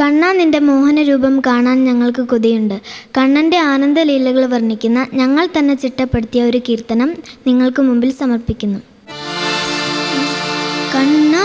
കണ്ണ നിന്റെ മോഹനരൂപം കാണാൻ ഞങ്ങൾക്ക് കൊതിയുണ്ട്. കണ്ണന്റെ ആനന്ദലീലകൾ വർണിക്കുന്ന ഞങ്ങൾ തന്നെ ചിട്ടപ്പെടുത്തിയ ഒരു കീർത്തനം നിങ്ങൾക്ക് മുമ്പിൽ സമർപ്പിക്കുന്നു. കണ്ണാ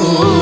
Ooh.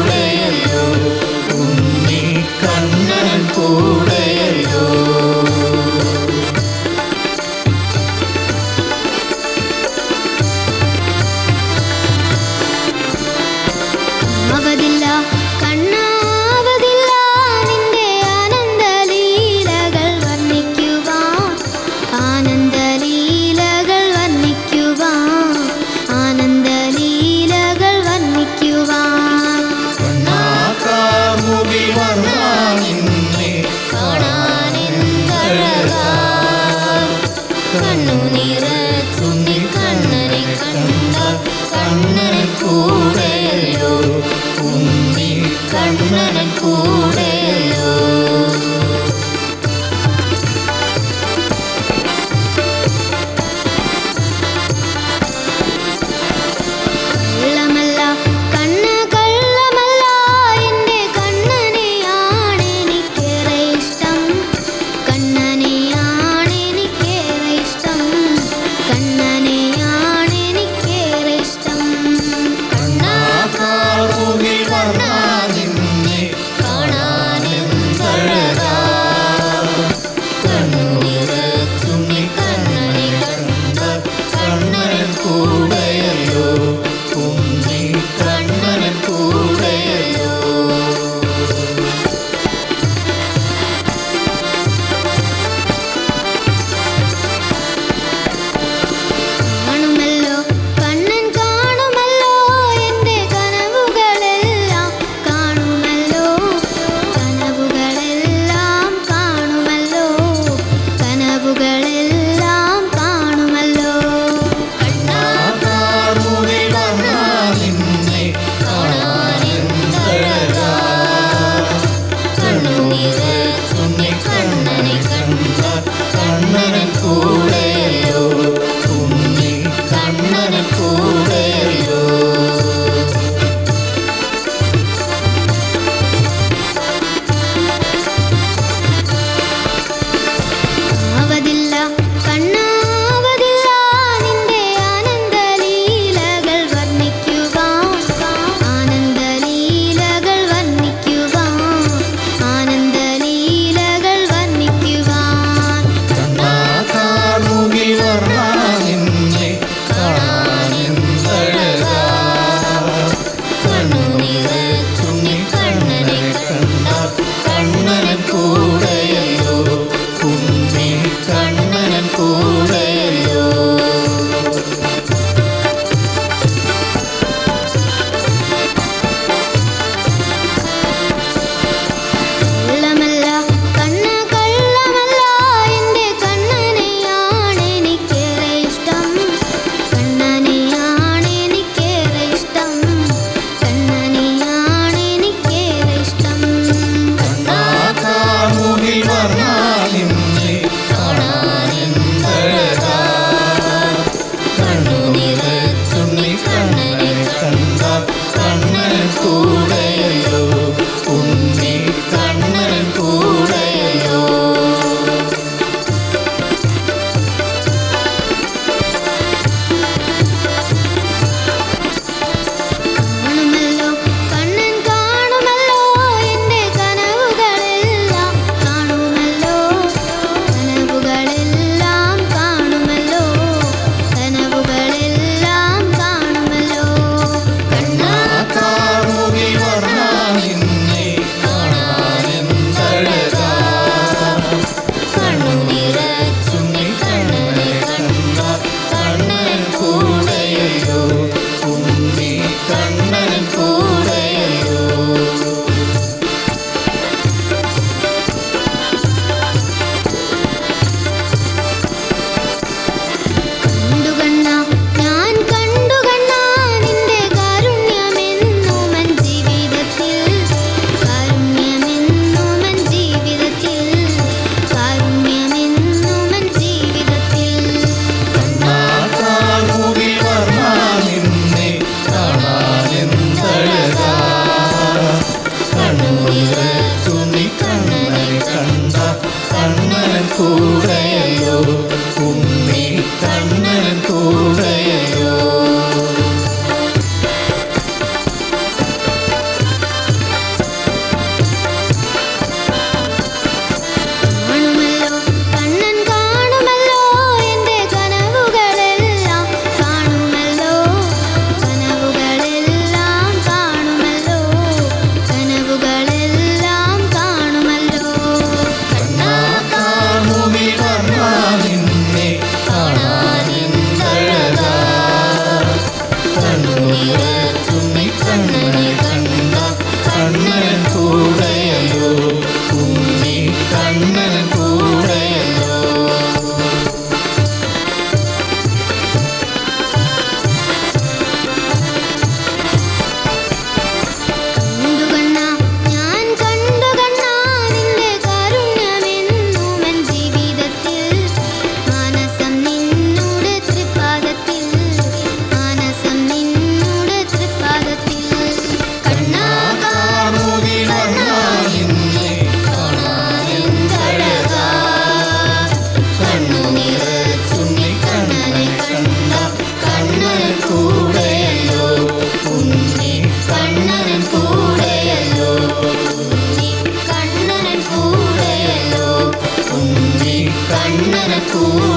Thu